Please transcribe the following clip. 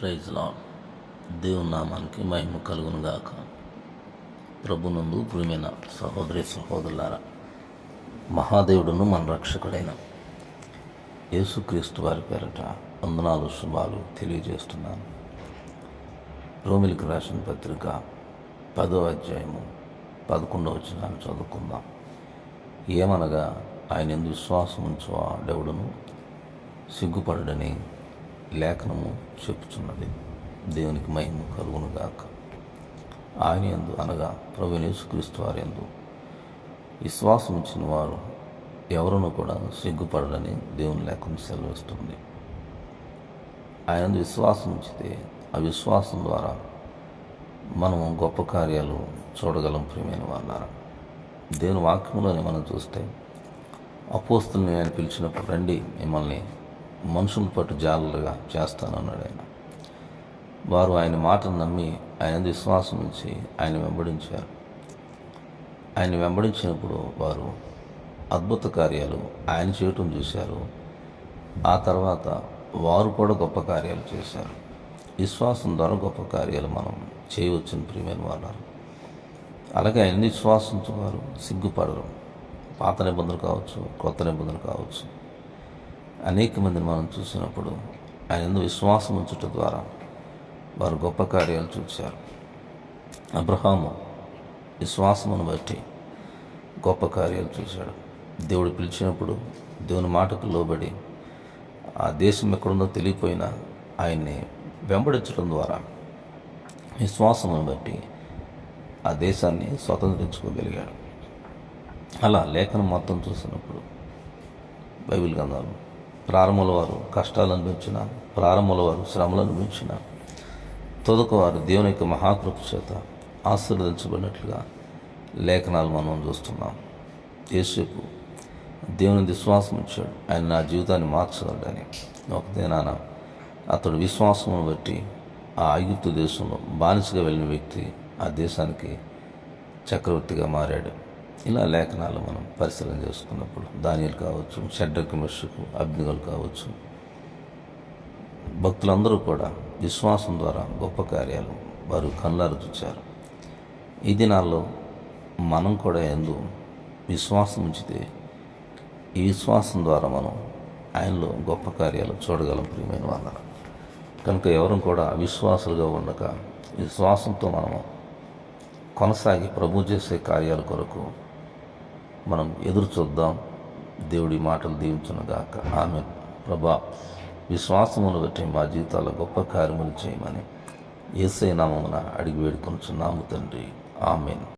Praise లా దేవుని నామానికి మహిమ కలుగును గాక ప్రభునందు ప్రియమైన సహోదరి సహోదరులారా మహాదేవుడును మన రక్షకుడైన యేసుక్రీస్తు వారి పేరట వందనాలు శుభాలు తెలియజేస్తున్నాను. రోమిలికి రాసిన పత్రిక పదో అధ్యాయము పదకొండవ వచనాన్ని చదువుకుందాం. ఏమనగా ఆయన ఎందు విశ్వాసం ఉంచువాడెవడును సిగ్గుపడడని లేఖనము చెప్పుచున్నది దేవునికి మహిమ కలుగును గాక. ఆయన ఎందు అనగా ప్రభు వారి ఎందు విశ్వాసం ఇచ్చిన వారు ఎవరును కూడా సిగ్గుపడడని దేవుని లేఖను సెలవిస్తుంది. ఆయన విశ్వాసం ఉంచితే ఆ విశ్వాసం ద్వారా మనము గొప్ప కార్యాలు చూడగలం ప్రియమైన వాళ్ళారా దేవుని వాక్యంలోనే మనం చూస్తే అపోస్తుల్ని ఆయన పిలిచినప్పుడు రండి మిమ్మల్ని మనుషుల పట్టు జాగ్రత్తగా చేస్తానన్నాడు ఆయన. వారు ఆయన మాటను నమ్మి ఆయన విశ్వాసం ఉంచి ఆయన వెంబడించారు. ఆయన వెంబడించినప్పుడు వారు అద్భుత కార్యాలు ఆయన చేయటం చూశారు. ఆ తర్వాత వారు కూడా గొప్ప కార్యాలు చేశారు. విశ్వాసం ద్వారా గొప్ప కార్యాలు మనం చేయవచ్చని ప్రియమైన వాళ్ళు అలాగే ఆయన విశ్వాసంతో వారు సిగ్గుపడరు. పాత నిబంధనలు కావచ్చు కొత్త నిబంధనలు కావచ్చు. అనేక మందిని మనం చూసినప్పుడు ఆయన ఎందు విశ్వాసం ఉంచుట ద్వారా వారు గొప్ప కార్యాలు చూశారు. అబ్రహాము విశ్వాసమును బట్టి గొప్ప కార్యాలు చూశాడు. దేవుడు పిలిచినప్పుడు దేవుని మాటకు లోబడి ఆ దేశం ఎక్కడుందో తెలియపోయినా ఆయన్ని వెంబడించడం ద్వారా విశ్వాసమును బట్టి ఆ దేశాన్ని స్వతంత్రించుకోగలిగాడు. అలా లేఖనం మొత్తం చూసినప్పుడు బైబిల్ గ్రంథాలు ప్రారంభంలో వారు కష్టాలు అనుభవించిన ప్రారంభంలో వారు శ్రమలు అనిపించిన తొదకవారు దేవుని యొక్క మహాకృప చేత ఆశీర్వదించబడినట్లుగా లేఖనాలు మనం చూస్తున్నాం. యేసుకు దేవుని విశ్వాసం ఇచ్చాడు ఆయన నా జీవితాన్ని మార్చగలడని. ఒక దినాన అతడు విశ్వాసమును బట్టి ఆ ఐగుప్తు దేశంలో బానిసగా వెళ్ళిన వ్యక్తి ఆ దేశానికి చక్రవర్తిగా మారాడు. ఇలా లేఖనాలు మనం పరిశీలన చేసుకున్నప్పుడు దానియలు కావచ్చు షడ్డకు మెషకు అగ్నిగలు కావచ్చు భక్తులందరూ కూడా విశ్వాసం ద్వారా గొప్ప కార్యాలు వారు కళ్ళారు చూచారు. ఈ దినాల్లో మనం కూడా ఎందు విశ్వాసం ఉంచితే ఈ విశ్వాసం ద్వారా మనం ఆయనలో గొప్ప కార్యాలు చూడగలం ప్రియమైన వాళ్ళ కనుక ఎవరు కూడా అవిశ్వాసులుగా ఉండక విశ్వాసంతో మనము కొనసాగి ప్రభు చేసే కార్యాల కొరకు మనం ఎదురు చూద్దాం. దేవుడి మాటలు దీవించునుగాక ఆమె ప్రభా విశ్వాసమును బట్టి మా జీవితాల గొప్ప కార్యములు చేయమని ఏసై నామమున అడిగి వేడుకొనుచున్నాము తండ్రి. ఆమెను.